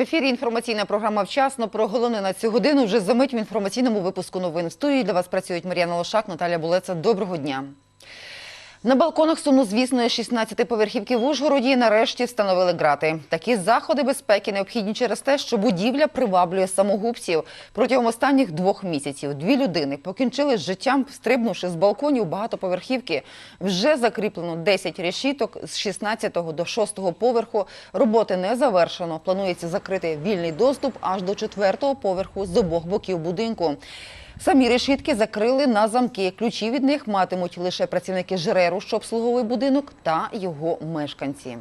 Ефірі інформаційна програма «Вчасно». Про головне на цю годину вже за мить в інформаційному випуску новин. В студії для вас працюють Мар'яна Лошак, Наталя Булеца. Доброго дня. На балконах сумнозвісної 16-поверхівки в Ужгороді нарешті встановили грати. Такі заходи безпеки необхідні через те, що будівля приваблює самогубців. Протягом останніх двох місяців дві людини покінчили з життям, стрибнувши з балконів багатоповерхівки. Вже закріплено 10 решіток з 16 до 6 поверху. Роботи не завершено. Планується закрити вільний доступ аж до 4 поверху з обох боків будинку. Самі решітки закрили на замки. Ключі від них матимуть лише працівники ЖРЕРу, що обслуговує будинок, та його мешканці.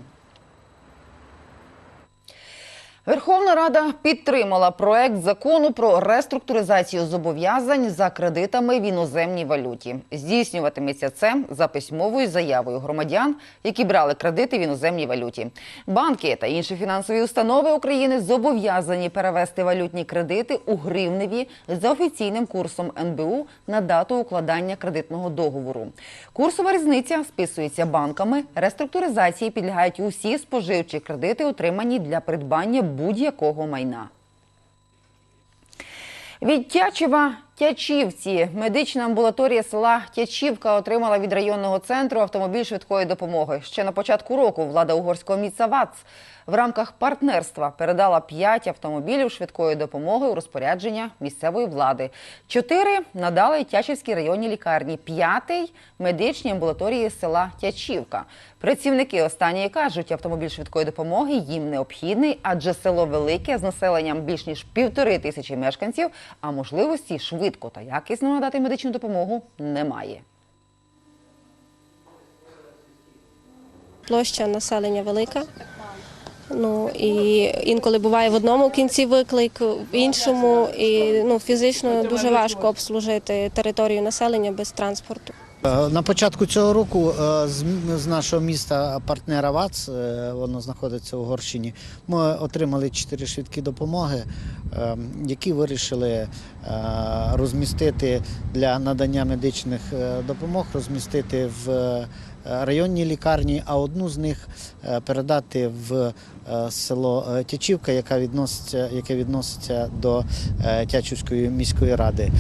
Верховна Рада підтримала проект закону про реструктуризацію зобов'язань за кредитами в іноземній валюті. Здійснюватиметься це за письмовою заявою громадян, які брали кредити в іноземній валюті. Банки та інші фінансові установи України зобов'язані перевести валютні кредити у гривневі за офіційним курсом НБУ на дату укладання кредитного договору. Курсова різниця списується банками. Реструктуризації підлягають усі споживчі кредити, отримані для придбання будь-якого майна. Від Тячева Тячівці медична амбулаторія села Тячівка отримала від районного центру автомобіль швидкої допомоги. Ще на початку року влада угорського міста ВАЦ в рамках партнерства передала 5 автомобілів швидкої допомоги у розпорядження місцевої влади. Чотири надали Тячівській районній лікарні, п'ятий медичній амбулаторії села Тячівка. Працівники останньої кажуть, автомобіль швидкої допомоги їм необхідний, адже село велике з населенням більш ніж півтори тисячі мешканців, а можливості швидко та якісно надати медичну допомогу немає. Площа населення велика. Ну і інколи буває в одному кінці виклик, в іншому, і ну фізично дуже важко обслужити територію населення без транспорту. Е, На початку цього року е, з нашого міста партнера ВАЦ, е, воно знаходиться в Угорщині, ми отримали чотири швидкі допомоги, які вирішили розмістити для надання медичних допомог, розмістити в районній лікарні, а одну з них передати в село Тячівка, яка відноситься, яке відноситься до Тячівської міської ради.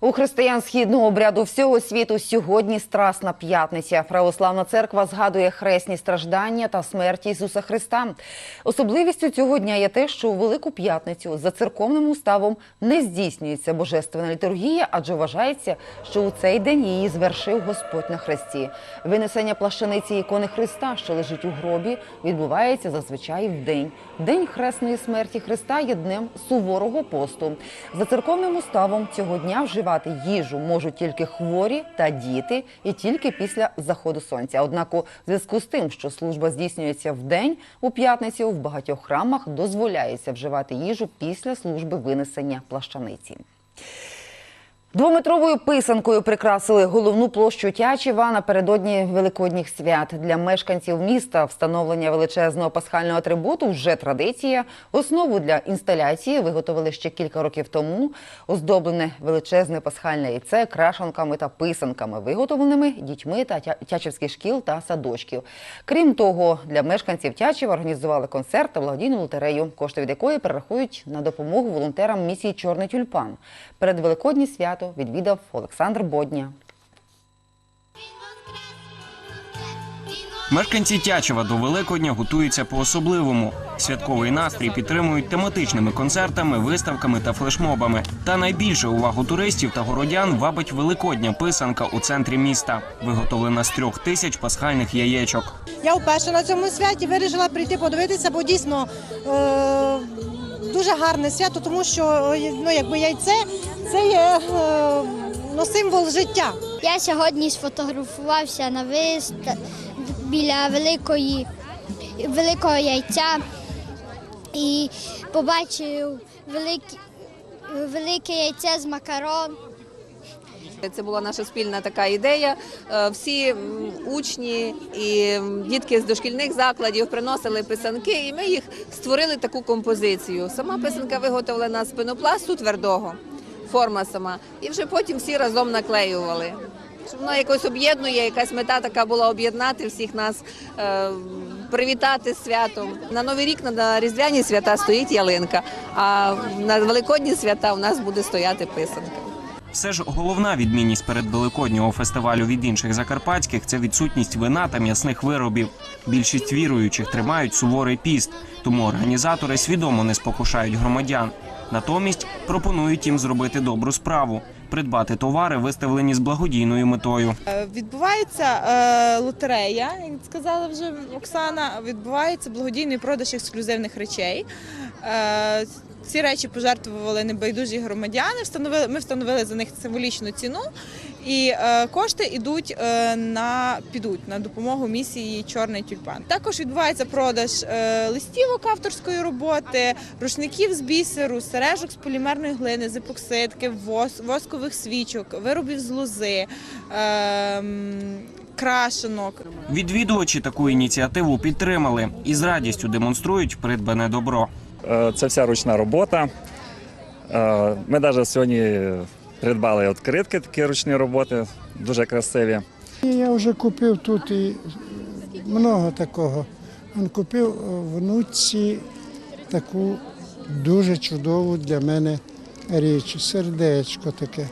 У християн східного обряду всього світу сьогодні Страсна п'ятниця. Православна церква згадує хресні страждання та смерть Ісуса Христа. Особливістю цього дня є те, що у Велику п'ятницю за церковним уставом не здійснюється божественна літургія, адже вважається, що у цей день її звершив Господь на хресті. Винесення плащаниці ікони Христа, що лежить у гробі, відбувається зазвичай в день. День хресної смерті Христа є днем суворого посту. За церковним уставом цього дня вживати їжу можуть тільки хворі та діти, і тільки після заходу сонця. Однак, у зв'язку з тим, що служба здійснюється в день у п'ятницю, в багатьох храмах дозволяється вживати їжу після служби винесення плащаниці. Двометровою писанкою прикрасили головну площу Тячева напередодні великодніх свят. Для мешканців міста встановлення величезного пасхального атрибуту вже традиція. Основу для інсталяції виготовили ще кілька років тому. Оздоблене величезне пасхальне яйце крашанками та писанками, виготовленими дітьми та тячівських шкіл та садочків. Крім того, для мешканців Тячева організували концерт та благодійну лотерею, кошти від якої перерахують на допомогу волонтерам місії Чорний тюльпан. Перед Великодні свято відвідав Олександр Бодня. Мешканці Тячева до Великодня готуються по-особливому. Святковий настрій підтримують тематичними концертами, виставками та флешмобами. Та найбільше увагу туристів та городян вабить великодня писанка у центрі міста, виготовлена з трьох тисяч пасхальних яєчок. Я вперше на цьому святі вирішила прийти подивитися, бо дійсно е, дуже гарне свято, тому що е, ну, якби яйце це є е, ну, символ життя. Я сьогодні сфотографувався на вист біля великої, великого яйця і побачив велике, велике яйце з макарон. Це була наша спільна така ідея. Е, Всі учні і дітки з дошкільних закладів приносили писанки, і ми їх створили таку композицію. Сама писанка виготовлена з пенопласту твердого, форма сама, і вже потім всі разом наклеювали. Воно якось об'єднує, якась мета така була об'єднати всіх нас, е, привітати святом. На Новий рік на Різдвяні свята стоїть ялинка, а на Великодні свята у нас буде стояти писанка. Все ж головна відмінність перед великоднього фестивалю від інших закарпатських це відсутність вина та м'ясних виробів. Більшість віруючих тримають суворий піст, тому організатори свідомо не спокушають громадян. Натомість пропонують їм зробити добру справу придбати товари, виставлені з благодійною метою. Е, Відбувається е, лотерея, як сказала вже Оксана. Відбувається благодійний продаж ексклюзивних речей. Е, ці речі пожертвували небайдужі громадяни. Встановили, ми встановили за них символічну ціну, і е, кошти йдуть е, на підуть на допомогу місії Чорний тюльпан. Також відбувається продаж е, листівок авторської роботи, рушників з бісеру, сережок з полімерної глини, з епоксидки, вос, воскових свічок, виробів з лози. Е, Крашенок, Відвідувачі таку ініціативу підтримали і з радістю демонструють придбане добро. Е, Це вся ручна робота. Е, Ми навіть сьогодні придбали відкритки такі ручні роботи, дуже красиві. Я вже купив тут і много такого. Він купив е, внуці таку дуже чудову для мене річ, сердечко таке.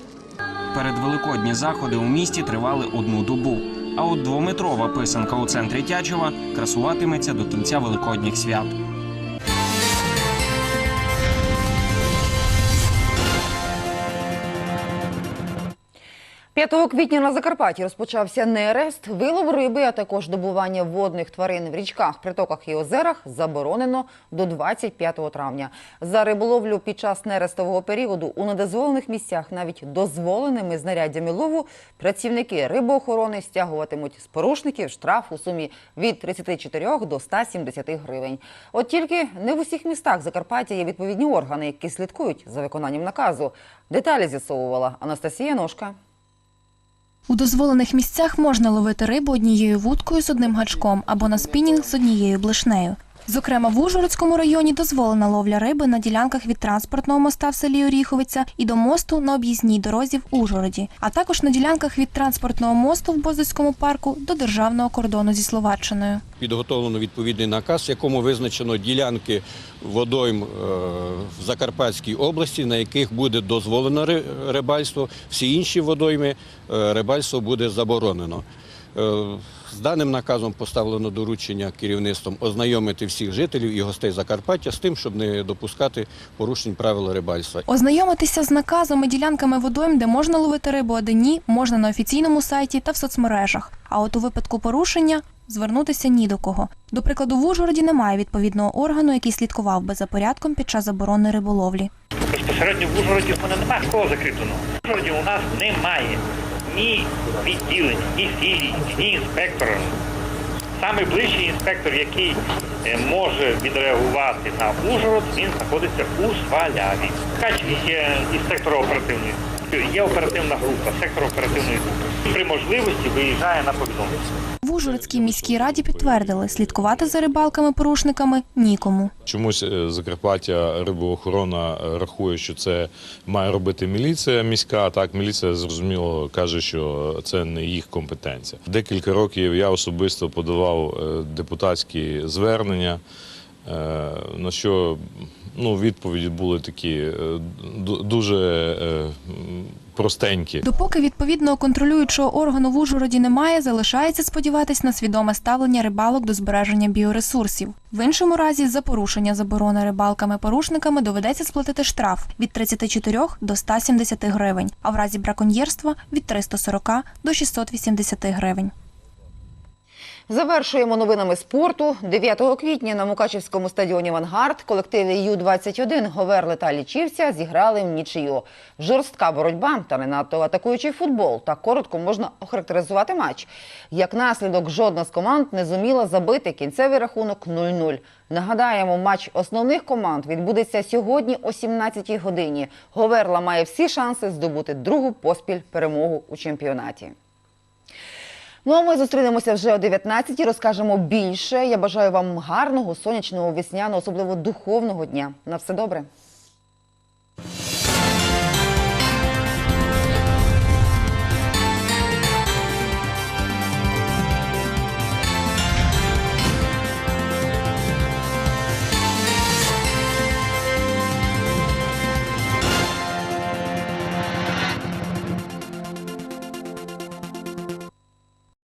Передвеликодні заходи у місті тривали одну добу. А от двометрова писанка у центрі Тячева красуватиметься до кінця великодніх свят. 5 квітня на Закарпатті розпочався нерест, вилов риби, а також добування водних тварин в річках, притоках і озерах заборонено до 25 травня. За риболовлю під час нерестового періоду у недозволених місцях навіть дозволеними знаряддями лову працівники рибоохорони стягуватимуть з порушників штраф у сумі від 34 до 170 гривень. От тільки не в усіх містах Закарпаття є відповідні органи, які слідкують за виконанням наказу. Деталі з'ясовувала Анастасія Ножка. У дозволених місцях можна ловити рибу однією вудкою з одним гачком або на спінінг з однією блишнею. Зокрема, в Ужгородському районі дозволена ловля риби на ділянках від транспортного моста в селі Оріховиця і до мосту на об'їзній дорозі в Ужгороді, а також на ділянках від транспортного мосту в Бозицькому парку до державного кордону зі Словаччиною. Підготовлено відповідний наказ, в якому визначено ділянки водойм е, в Закарпатській області, на яких буде дозволено рибальство. Всі інші водойми е, рибальство буде заборонено. Е, З даним наказом поставлено доручення керівництвом ознайомити всіх жителів і гостей Закарпаття з тим, щоб не допускати порушень правил рибальства. Ознайомитися з наказом і ділянками водойм, де можна ловити рибу, а де ні, можна на офіційному сайті та в соцмережах. А от у випадку порушення звернутися ні до кого. До прикладу, в Ужгороді немає відповідного органу, який слідкував би за порядком під час заборони риболовлі. Безпосередньо в Ужгороді в мене немає такого закріпленого. В Ужгороді у нас немає ні відділень, ні філій, ні інспектора. Саме ближчий інспектор, який е, може відреагувати на Ужгород, він знаходиться у Сваляві. Качеві є інспектор оперативної. Є оперативна група, сектор оперативної групи. При можливості виїжджає на повідомлення. В Ужгородській міській раді підтвердили, слідкувати за рибалками-порушниками нікому. Чомусь е, Закарпаття рибоохорона е, рахує, що це має робити міліція міська. Так, міліція зрозуміло каже, що це не їх компетенція. Декілька років я особисто подавав е, депутатські звернення, на що ну, відповіді були такі е, дуже е, простенькі. Допоки відповідного контролюючого органу в Ужгороді немає, залишається сподіватись на свідоме ставлення рибалок до збереження біоресурсів. В іншому разі, за порушення заборони рибалками-порушниками доведеться сплатити штраф від 34 до 170 гривень, а в разі браконьєрства від 340 до 680 гривень. Завершуємо новинами спорту. 9 квітня на Мукачівському стадіоні «Авангард» колективи Ю-21 Говерли та Лічівця зіграли в нічию. Жорстка боротьба та не надто атакуючий футбол. Так коротко можна охарактеризувати матч. Як наслідок, жодна з команд не зуміла забити кінцевий рахунок 0-0. Нагадаємо, матч основних команд відбудеться сьогодні о 17-й годині. Говерла має всі шанси здобути другу поспіль перемогу у чемпіонаті. Ну а ми зустрінемося вже о 19-й, розкажемо більше. Я бажаю вам гарного, сонячного, весняного, особливо духовного дня. На все добре.